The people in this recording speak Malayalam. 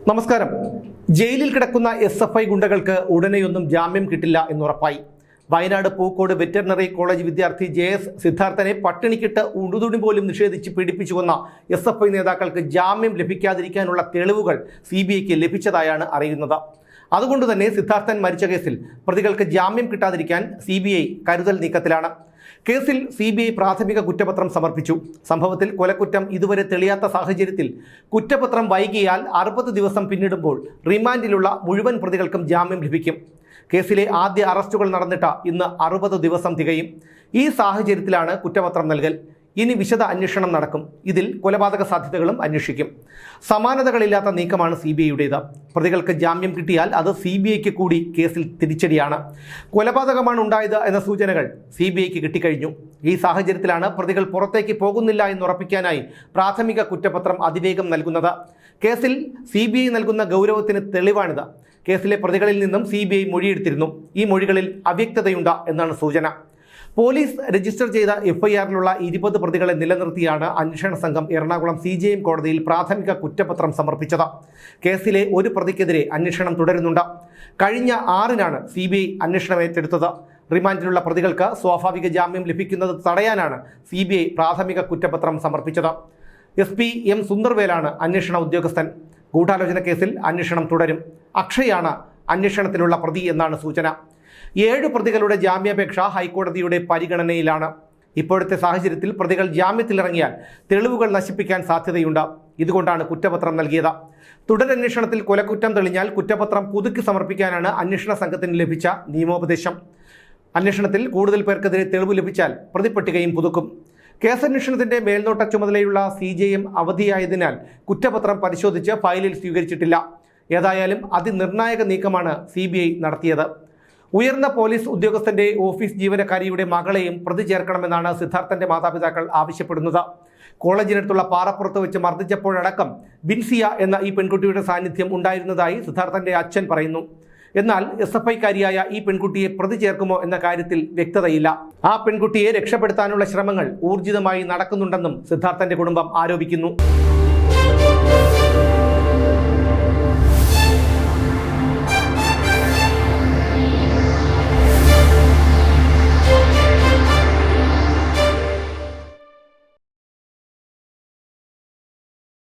നമസ്കാരം. ജയിലിൽ കിടക്കുന്ന എസ് എഫ് ഐ ഗുണ്ടകൾക്ക് ഉടനെയൊന്നും ജാമ്യം കിട്ടില്ല എന്നുറപ്പായി. വയനാട് പൂക്കോട് വെറ്ററിനറി കോളേജ് വിദ്യാർത്ഥി ജെ എസ് സിദ്ധാർത്ഥനെ പട്ടിണിക്കിട്ട് ഉടുതുണി പോലും നിഷേധിച്ച് പീഡിപ്പിച്ചു കൊന്ന എസ് എഫ് ഐ നേതാക്കൾക്ക് ജാമ്യം ലഭിക്കാതിരിക്കാനുള്ള തെളിവുകൾ സി ബി ഐക്ക് ലഭിച്ചതായാണ് അറിയുന്നത്. അതുകൊണ്ട് തന്നെ സിദ്ധാർത്ഥൻ മരിച്ച കേസിൽ പ്രതികൾക്ക് ജാമ്യം കിട്ടാതിരിക്കാൻ സി ബി ഐ കരുതൽ നീക്കത്തിലാണ്. കേസിൽ സി ബി ഐ പ്രാഥമിക കുറ്റപത്രം സമർപ്പിച്ചു. സംഭവത്തിൽ കൊലക്കുറ്റം ഇതുവരെ തെളിയാത്ത സാഹചര്യത്തിൽ കുറ്റപത്രം വൈകിയാൽ അറുപത് ദിവസം പിന്നിടുമ്പോൾ റിമാൻഡിലുള്ള മുഴുവൻ പ്രതികൾക്കും ജാമ്യം ലഭിക്കും. കേസിലെ ആദ്യ അറസ്റ്റുകൾ നടന്നിട്ട് ഇന്ന് അറുപത് ദിവസം തികയും. ഈ സാഹചര്യത്തിലാണ് കുറ്റപത്രം നൽകൽ. ഇനി വിശദ അന്വേഷണം നടക്കും. ഇതിൽ കൊലപാതക സാധ്യതകളും അന്വേഷിക്കും. സമാനതകളില്ലാത്ത നീക്കമാണ് സി ബി ഐയുടേത്. പ്രതികൾക്ക് ജാമ്യം കിട്ടിയാൽ അത് സി ബി ഐക്ക് കൂടി കേസിൽ തിരിച്ചടിയാണ്. കൊലപാതകമാണ് ഉണ്ടായത് എന്ന സൂചനകൾ സി ബി ഐക്ക് കിട്ടിക്കഴിഞ്ഞു. ഈ സാഹചര്യത്തിലാണ് പ്രതികൾ പുറത്തേക്ക് പോകുന്നില്ല എന്ന് ഉറപ്പിക്കാനായി പ്രാഥമിക കുറ്റപത്രം അതിവേഗം നൽകുന്നത്. കേസിൽ സി ബി ഐ നൽകുന്ന ഗൗരവത്തിന് തെളിവാണിത്. കേസിലെ പ്രതികളിൽ നിന്നും സി ബി ഐ മൊഴിയെടുത്തിരുന്നു. ഈ മൊഴികളിൽ അവ്യക്തതയുണ്ട് എന്നാണ് സൂചന. പോലീസ് രജിസ്റ്റർ ചെയ്ത എഫ്ഐആറിലുള്ള ഇരുപത് പ്രതികളെ നിലനിർത്തിയാണ് അന്വേഷണ സംഘം എറണാകുളം സി ജെ എം കോടതിയിൽ പ്രാഥമിക കുറ്റപത്രം സമർപ്പിച്ചത്. കേസിലെ ഒരു പ്രതിക്കെതിരെ അന്വേഷണം തുടരുന്നുണ്ട്. കഴിഞ്ഞ ആറിനാണ് സി ബി ഐ അന്വേഷണം ഏറ്റെടുത്തത്. റിമാൻഡിലുള്ള പ്രതികൾക്ക് സ്വാഭാവിക ജാമ്യം ലഭിക്കുന്നത് തടയാനാണ് സി ബി ഐ പ്രാഥമിക കുറ്റപത്രം സമർപ്പിച്ചത്. എസ് പി എം സുന്ദർവേലാണ് അന്വേഷണ ഉദ്യോഗസ്ഥൻ. ഗൂഢാലോചന കേസിൽ അന്വേഷണം തുടരും. അക്ഷയാണ് അന്വേഷണത്തിലുള്ള പ്രതി എന്നാണ് സൂചന. ഏഴ് പ്രതികളുടെ ജാമ്യാപേക്ഷ ഹൈക്കോടതിയുടെ പരിഗണനയിലാണ്. ഇപ്പോഴത്തെ സാഹചര്യത്തിൽ പ്രതികൾ ജാമ്യത്തിലിറങ്ങിയാൽ തെളിവുകൾ നശിപ്പിക്കാൻ സാധ്യതയുണ്ട്. ഇതുകൊണ്ടാണ് കുറ്റപത്രം നൽകിയത്. തുടരന്വേഷണത്തിൽ കൊലക്കുറ്റം തെളിഞ്ഞാൽ കുറ്റപത്രം പുതുക്കി സമർപ്പിക്കാനാണ് അന്വേഷണ സംഘത്തിന് ലഭിച്ച നിയമോപദേശം. അന്വേഷണത്തിൽ കൂടുതൽ പേർക്കെതിരെ തെളിവ് ലഭിച്ചാൽ പ്രതിപ്പട്ടികയും പുതുക്കും. കേസന്വേഷണത്തിന്റെ മേൽനോട്ട ചുമതലയുള്ള സി ജെ എം അവധിയായതിനാൽ കുറ്റപത്രം പരിശോധിച്ച് ഫയലിൽ സ്വീകരിച്ചിട്ടില്ല. ഏതായാലും അതിനിർണായക നീക്കമാണ് സി നടത്തിയത്. ഉയർന്ന പോലീസ് ഉദ്യോഗസ്ഥന്റെ ഓഫീസ് ജീവനക്കാരിയുടെ മകളെയും പ്രതി ചേർക്കണമെന്നാണ് സിദ്ധാർത്ഥന്റെ മാതാപിതാക്കൾ ആവശ്യപ്പെടുന്നത്. കോളേജിനടുത്തുള്ള പാറപ്പുറത്ത് വെച്ച് മർദ്ദിച്ചപ്പോഴടക്കം ബിൻസിയ എന്ന ഈ പെൺകുട്ടിയുടെ സാന്നിധ്യം ഉണ്ടായിരുന്നതായി സിദ്ധാർത്ഥന്റെ അച്ഛൻ പറയുന്നു. എന്നാൽ എസ് എഫ് ഐക്കാരിയായ ഈ പെൺകുട്ടിയെ പ്രതി ചേർക്കുമോ എന്ന കാര്യത്തിൽ വ്യക്തതയില്ല. ആ പെൺകുട്ടിയെ രക്ഷപ്പെടുത്താനുള്ള ശ്രമങ്ങൾ ഊർജിതമായി നടക്കുന്നുണ്ടെന്നും സിദ്ധാർത്ഥന്റെ കുടുംബം ആരോപിക്കുന്നു.